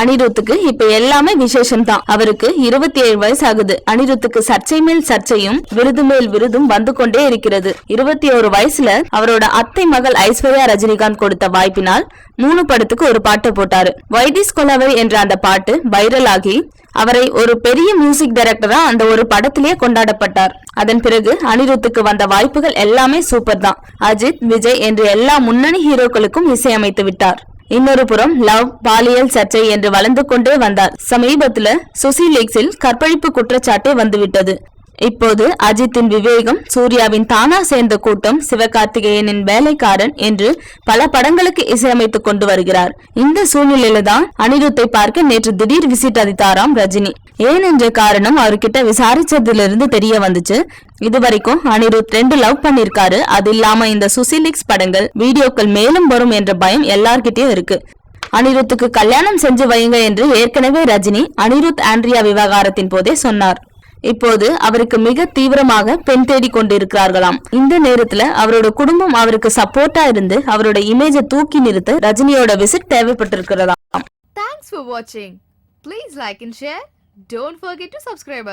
அனிருத்துக்கு இப்ப எல்லாமே விசேஷம் தான் அவருக்கு இருபத்தி ஏழு வயசு ஆகுது அனிருத்துக்கு சர்ச்சை மேல் சர்ச்சையும் விருது மேல் விருதும் வந்து கொண்டே இருக்கிறது. இருபத்தி ஒரு வயசுல அவரோட அத்தை மகள் ஐஸ்வர்யா ரஜினிகாந்த் கொடுத்த வாய்ப்பினால் மூணு படத்துக்கு ஒரு பாட்டு போட்டாரு. வைதிஸ் கொலவை என்ற அந்த பாட்டு வைரல் ஆகி அவரை ஒரு பெரிய மியூசிக் டைரக்டரா அந்த ஒரு படத்திலேயே கொண்டாடப்பட்டார். அதன் பிறகு அனிருத்துக்கு வந்த வாய்ப்புகள் எல்லாமே சூப்பர் தான் அஜித் விஜய் என்று எல்லா முன்னணி ஹீரோக்களுக்கும் இசையமைத்து விட்டார். இன்னொரு புறம் லவ் பாலியல் சர்ச்சை என்று வளர்ந்து கொண்டே வந்தார். சமீபத்துல சுசி லீக்ஸில் கற்பழிப்பு குற்றச்சாட்டு வந்துவிட்டது. இப்போது அஜித்தின் விவேகம் சூர்யாவின் தானா சேர்ந்த கூட்டம் சிவகார்த்திகேயனின் வேலைக்காரன் என்று பல படங்களுக்கு இசையமைத்துக் கொண்டு வருகிறார். இந்த சூழ்நிலையில தான் அனிருத்தை பார்க்க நேற்று திடீர் விசிட் அளித்தாராம் ரஜினி. ஏன் என்ற காரணம் அவர்கிட்ட விசாரிச்சதிலிருந்து தெரிய வந்துச்சு. இதுவரைக்கும் அனிருத் ரெண்டு லவ் பண்ணிருக்காரு அது இல்லாம இந்த சுசிலிக்ஸ் படங்கள் வீடியோக்கள் மேலும் வரும் என்ற பயம் எல்லார்கிட்டயும் இருக்கு. அனிருத்துக்கு கல்யாணம் செஞ்சு வைங்க என்று ஏற்கனவே ரஜினி அனிருத் ஆண்ட்ரியா விவகாரத்தின் போதே சொன்னார். இப்போது அவருக்கு மிக தீவிரமாக பெண் தேடி கொண்டிருக்கிறார்களாம். இந்த நேரத்துல அவரோட குடும்பம் அவருக்கு சப்போர்ட்டா இருந்து அவரோட இமேஜை தூக்கி நிறுத்த ரஜினியோட விசிட் தேவைப்பட்டிருக்கிறதாம். தேங்க்ஸ் for வாட்சிங் please like and share don't forget to subscribe.